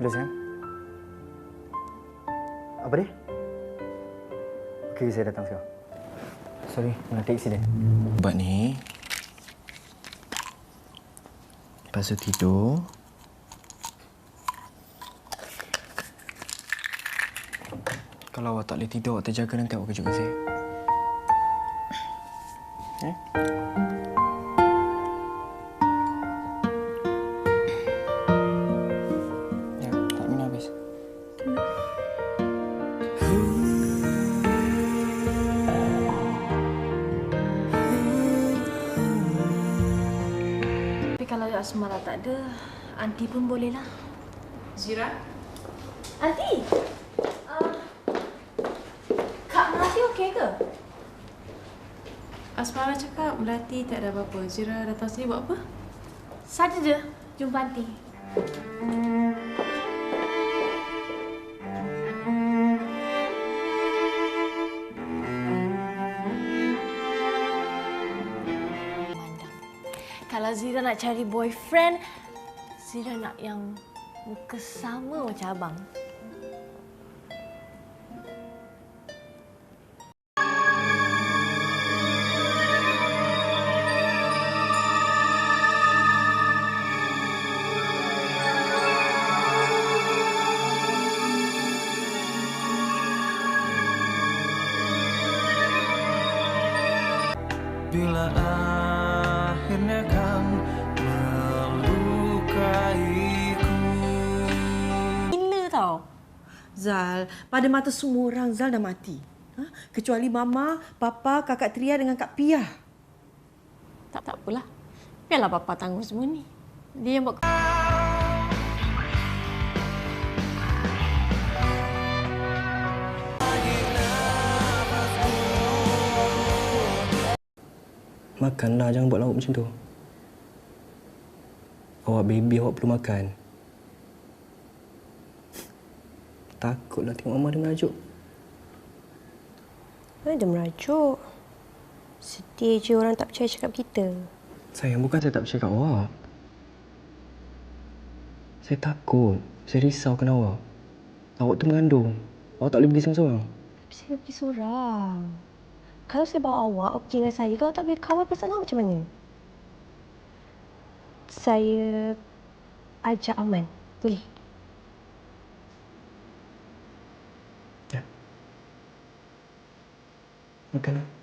Hello, sayang. Apa dia? Okey, saya datang sekarang. Sorry, nak taxi dia. Ubat ni. Lepas tu tidur. Kalau awak tak boleh tidur, awak terjaga nanti awak kejutkan saya. Eh? Kalau Asmara tak ada, Aunty pun bolehlah. Zira? Aunty! Uh, Kak Melati okey ke? Asmara cakap Melati tak ada apa-apa. Zira datang sini buat apa? Saja je jumpa Aunty. Kalau Zira nak cari boyfriend, Zira nak yang muka sama macam abang. Bila akhirnya kan Zal, pada mata semua orang Zal dah mati. Ha? Kecuali Mama, Papa, Kakak Tria dengan Kak Pia. Tak, tak apalah. Biarlah Papa tanggung semua ni. Dia yang buat Makanlah, jangan buat lauk macam tu. Awak baby, awak perlu makan. Takutlah tengok mama dia merajuk. Ada merajuk. Sedih je orang tak percaya cakap kita. Sayang, bukan saya tak percaya kat awak. Saya takut. Saya risaukan awak. Awak tu mengandung. Awak tak boleh pergi seorang-seorang. Tapi saya pergi seorang. Kalau saya bawa awak pergi dengan saya, kalau tak boleh kawal perasaan awak macam mana? Saya ajak Aman. Boleh? Ya. Makanlah.